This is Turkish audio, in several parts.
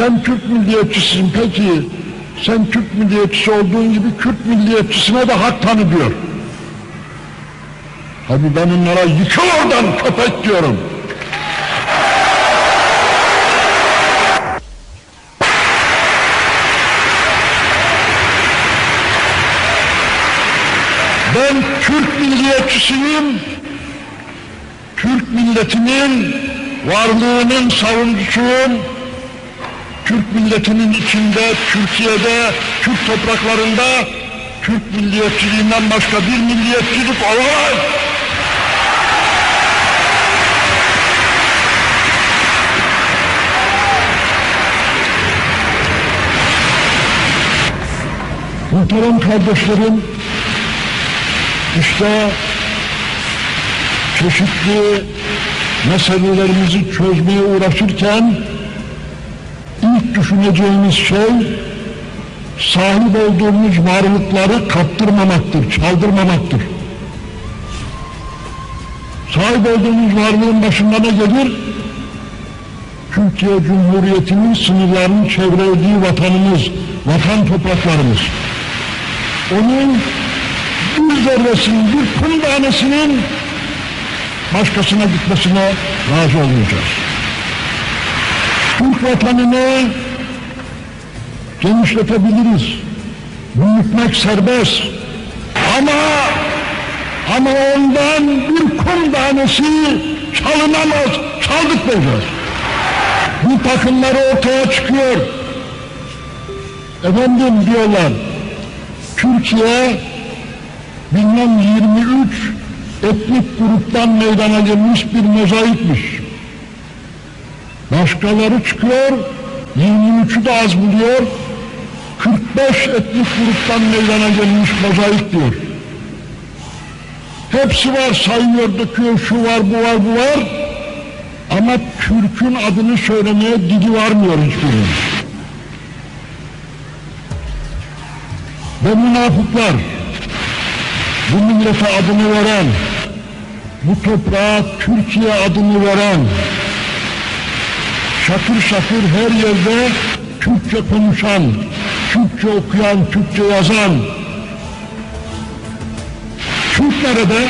Sen Türk milliyetçisin peki sen Türk milliyetçisi olduğun gibi Kürt milliyetçisine de hak tanı diyor. Tabi ben onlara yıkıl oradan köpek diyorum. Ben Türk milliyetçisiyim. Türk milletinin varlığının savunucusuyum. Türk milletinin içinde, Türkiye'de, Türk topraklarında Türk milliyetçiliğinden başka bir milliyetçilik olamaz. Muhterem kardeşlerim, işte çeşitli meselelerimizi çözmeye uğraşırken ilk düşüneceğimiz şey sahip olduğumuz varlıkları kaptırmamaktır, çaldırmamaktır. Sahip olduğumuz varlığın başında ne gelir? Türkiye Cumhuriyeti'nin sınırlarını çevrelediği vatanımız, vatan topraklarımız. Onun bir zerresinin, bir kum tanesinin başkasına gitmesine razı olmayacağız. Türk vatanını genişletebiliriz. Büyütmek serbest. Ama ama ondan bir kum tanesi çalınamaz. Çaldırtmayacağız. Bu takımları ortaya çıkıyor. Efendim diyorlar. Türkiye bilmem 23 etnik gruptan meydana gelmiş bir mozaikmiş. Başkaları çıkıyor, 23'ü de az buluyor, 45 etnik gruptan meydana gelmiş mozaik diyor. Hepsi var, sayıyor, döküyor, şu var, bu var, bu var. Ama Türk'ün adını söylemeye dili varmıyor hiçbirinin. Ve münafıklar, bu millete adını veren, bu toprağa Türkiye adını veren, şakır şakır her yerde Türkçe konuşan, Türkçe okuyan, Türkçe yazan, Türk nerede?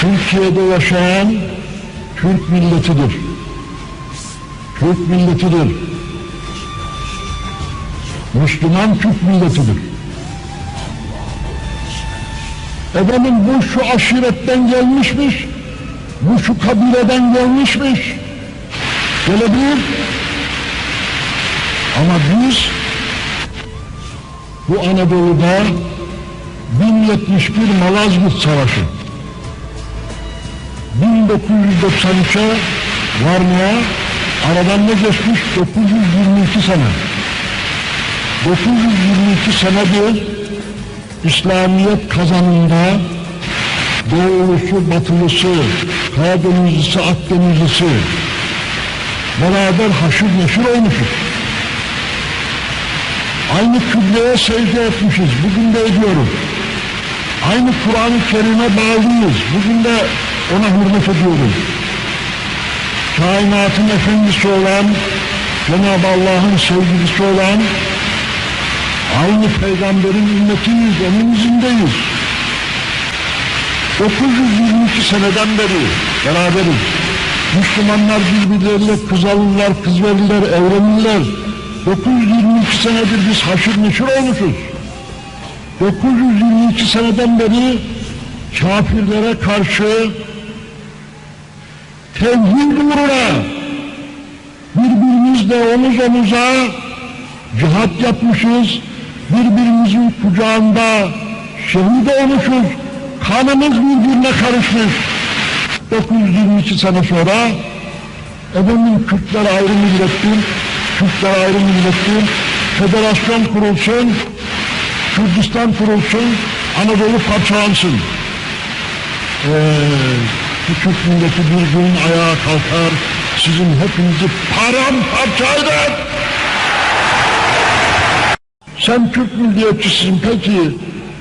Türkiye'de yaşayan Türk milletidir. Türk milletidir. Müslüman Türk milletidir. Efendim bu şu aşiretten gelmişmiş, bu şu kabileden gelmişmiş. Gelebilir. Ama biz bu Anadolu'da 1071 Malazgirt Savaşı 1993'e varmaya aradan ne geçmiş? 922 sene. 922 senedir İslamiyet kazanında Doğulusu, Batılısı, Karadenizlisi, Akdenizlisi beraber haşır neşir olmuşuz. Aynı kıbleye secde etmişiz. Bugün de ediyoruz. Aynı Kur'an-ı Kerim'e bağlıyız. Bugün de ona hürmet ediyoruz. Kainatın efendisi olan, Cenab-ı Allah'ın sevgilisi olan, aynı peygamberin ümmetiyiz, onun izindeyiz. 922 seneden beri beraberiz. Müslümanlar birbirleriyle kız alırlar, kız evlenirler. 922 senedir biz haşır neşir olmuşuz. 922 seneden beri kafirlere karşı tevhid uğruna birbirimizle omuz omuza cihat yapmışız, birbirimizin kucağında şehit olmuşuz, kanımız birbirine karışmış. 922 sene sonra efendim Kürtler ayrı millettir, Kürtler ayrı millettir, federasyon kurulsun, Kürdistan kurulsun, Anadolu parçalansın. Ee, bu Türk milleti bir gün ayağa kalkar, sizin hepinizi paramparça eder. Sen Türk milliyetçisin peki,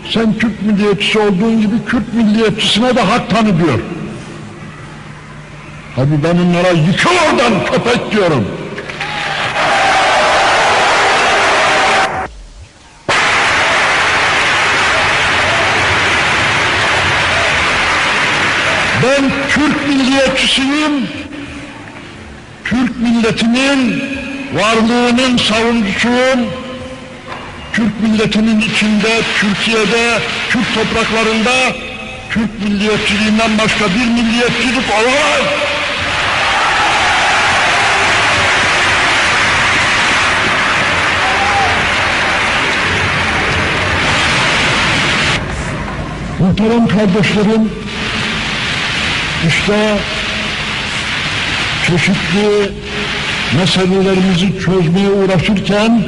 sen Türk milliyetçisi olduğun gibi Kürt milliyetçisine de hak tanı diyor. Ben onlara yıkıl oradan köpek diyorum. Ben Türk milliyetçisiyim. Türk milletinin varlığının savunucusuyum. Türk milletinin içinde, Türkiye'de, Türk topraklarında Türk milliyetçiliğinden başka bir milliyetçilik olamaz. Muhterem kardeşlerim, işte çeşitli meselelerimizi çözmeye uğraşırken